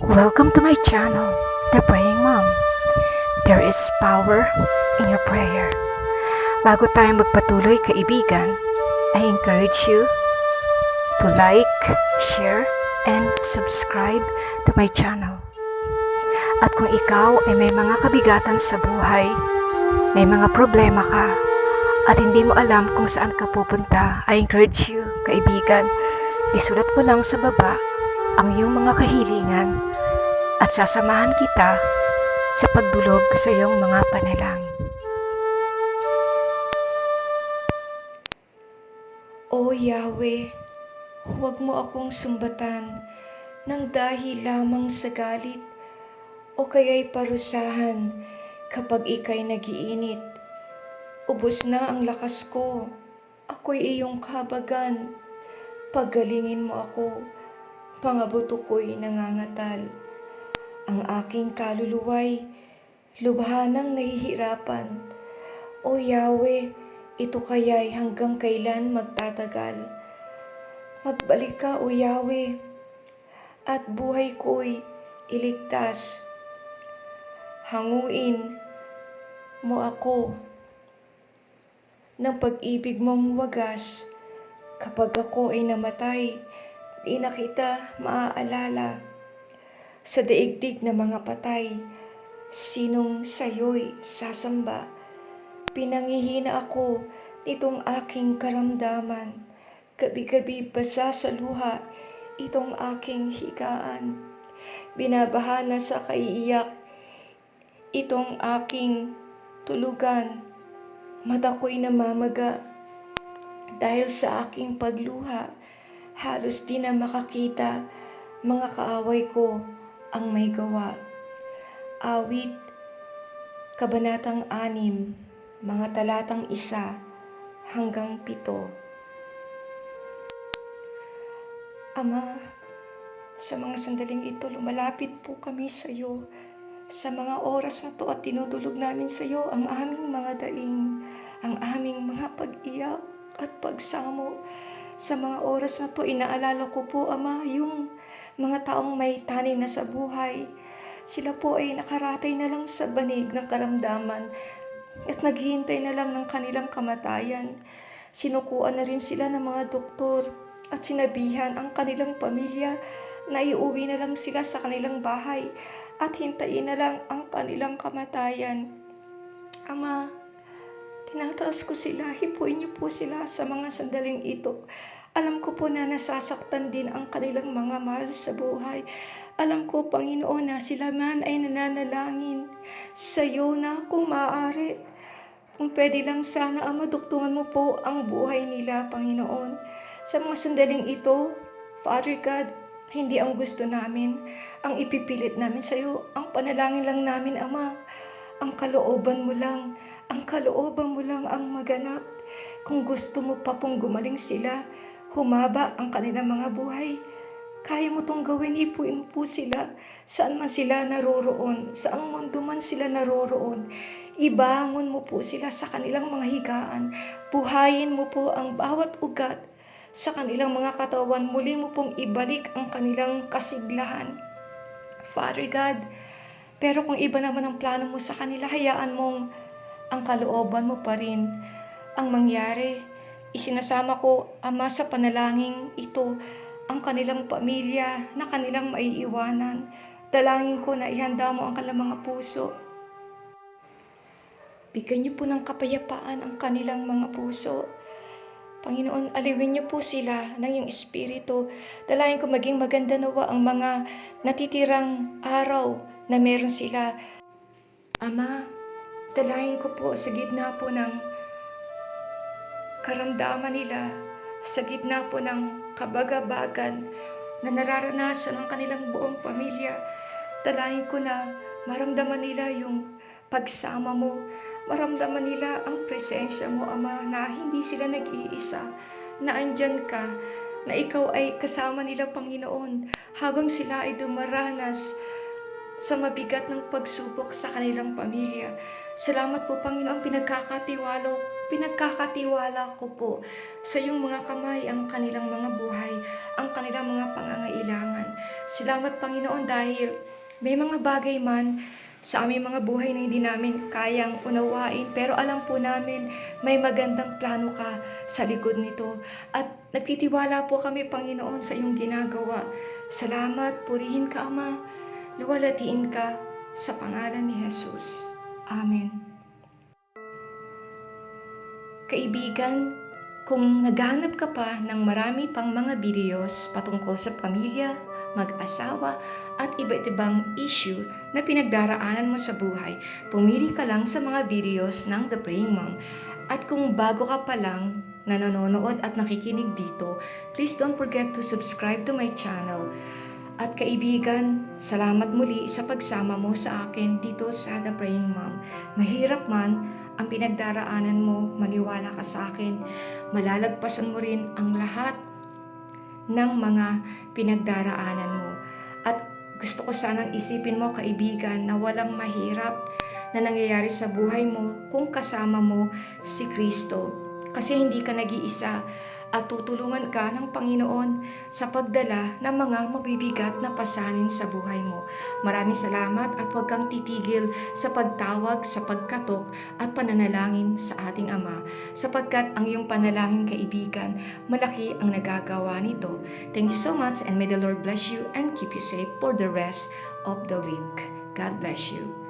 Welcome to my channel, The Praying Mom. There is power in your prayer. Bago tayo magpatuloy, kaibigan, I encourage you to like, share, and subscribe to my channel. At kung ikaw ay may mga kabigatan sa buhay, may mga problema ka, at hindi mo alam kung saan ka pupunta, I encourage you, kaibigan, isulat mo lang sa baba ang iyong mga kahilingan at sasamahan kita sa pagdulog sa iyong mga panalangin. O Yahweh, huwag mo akong sumbatan ng dahil lamang sa galit o kaya'y parusahan kapag ikay nagiinit. Ubos na ang lakas ko, ako'y iyong kabagan. Pagalingin mo ako, mga buto ko'y nangangatal. Ang aking kaluluway, lubhanang nahihirapan. O Yahweh, ito kaya'y hanggang kailan magtatagal? Magbalik ka, O Yahweh, at buhay ko'y iligtas. Hanguin mo ako ng pag-ibig mong wagas. Kapag ako ay namatay, di na kita maaalala. Sa daigdig na mga patay, sinong sayo'y sasamba? Pinangihina ako nitong aking karamdaman. Gabi-gabi basa sa luha itong aking higaan. Binabahana sa kaiiyak itong aking tulugan. Mata ko'y namamaga dahil sa aking pagluha. Halos di na makakita mga kaaway ko ang may gawa. Awit, Kabanatang 6, mga talatang isa hanggang pito. Ama, sa mga sandaling ito, lumalapit po kami sa iyo. Sa mga oras na to at tinutulog namin sa iyo ang aming mga daing, ang aming mga pag-iyak at pagsamo. Sa mga oras na to, inaalala ko po, Ama, yung mga taong may taning na sa buhay. Sila po ay nakaratay na lang sa banig ng karamdaman at naghihintay na lang ng kanilang kamatayan. Sinukuan na rin sila ng mga doktor at sinabihan ang kanilang pamilya na iuwi na lang sila sa kanilang bahay at hintayin na lang ang kanilang kamatayan. Ama, tinataas ko sila, hipuin niyo po sila sa mga sandaling ito. Alam ko po na nasasaktan din ang kanilang mga mahal sa buhay. Alam ko, Panginoon, na sila man ay nananalangin sa iyo na kung maaari. Kung pwede lang sana, Ama, duktungan mo po ang buhay nila, Panginoon. Sa mga sandaling ito, Father God, hindi ang gusto namin, ang ipipilit namin sa iyo, ang panalangin lang namin, Ama. Ang kalooban mo lang, ang kalooban mo lang ang maganap. Kung gusto mo pa pong gumaling sila, humaba ang kanilang mga buhay. Kaya mo tong gawin, hipuin po sila. Saan man sila naroroon, saang mundo man sila naroroon. Ibangon mo po sila sa kanilang mga higaan. Buhayin mo po ang bawat ugat sa kanilang mga katawan. Muli mo pong ibalik ang kanilang kasiglahan. Father God, pero kung iba naman ang plano mo sa kanila, hayaan mong ang kalooban mo pa rin ang mangyari. Isinasama ko, Ama, sa panalangin ito, ang kanilang pamilya na kanilang maiiwanan. Dalangin ko na ihanda mo ang kanilang mga puso. Bigyan niyo po ng kapayapaan ang kanilang mga puso. Panginoon, aliwin niyo po sila ng iyong espiritu. Dalangin ko maging maganda nawa ang mga natitirang araw na meron sila. Ama, dalangin ko po sa gitna po ng karamdaman nila, sa gitna po ng kabagabagan na nararanasan ng kanilang buong pamilya. Dalangin ko na maramdaman nila yung pagsama mo, maramdaman nila ang presensya mo, Ama, na hindi sila nag-iisa, na andyan ka, na ikaw ay kasama nila, Panginoon, habang sila ay dumaranas sa mabigat ng pagsubok sa kanilang pamilya. Salamat po, Panginoon, pinagkakatiwala, pinagkakatiwala ko po sa iyong mga kamay ang kanilang mga buhay, ang kanilang mga pangangailangan. Salamat Panginoon dahil may mga bagay man sa aming mga buhay na hindi namin kayang unawain pero alam po namin may magandang plano ka sa likod nito at nagtitiwala po kami Panginoon sa iyong ginagawa. Salamat, purihin ka Ama, luwalatiin ka sa pangalan ni Jesus. Amen. Kaibigan, kung naghahanap ka pa ng marami pang mga videos patungkol sa pamilya, mag-asawa, at iba't ibang issue na pinagdaraanan mo sa buhay, pumili ka lang sa mga videos ng The Praying Mom. At kung bago ka pa lang na nanonood at nakikinig dito, please don't forget to subscribe to my channel. At kaibigan, salamat muli sa pagsama mo sa akin dito sa The Praying Mom. Mahirap man ang pinagdaraanan mo, maniwala ka sa akin. Malalagpasan mo rin ang lahat ng mga pinagdaraanan mo. At gusto ko sanang isipin mo, kaibigan, na walang mahirap na nangyayari sa buhay mo kung kasama mo si Kristo. Kasi hindi ka nag-iisa at tutulungan ka ng Panginoon sa pagdala ng mga mabibigat na pasanin sa buhay mo. Maraming salamat at huwag kang titigil sa pagtawag, sa pagkatok at pananalangin sa ating Ama sapagkat ang iyong panalangin kaibigan, malaki ang nagagawa nito. Thank you so much and may the Lord bless you and keep you safe for the rest of the week. God bless you.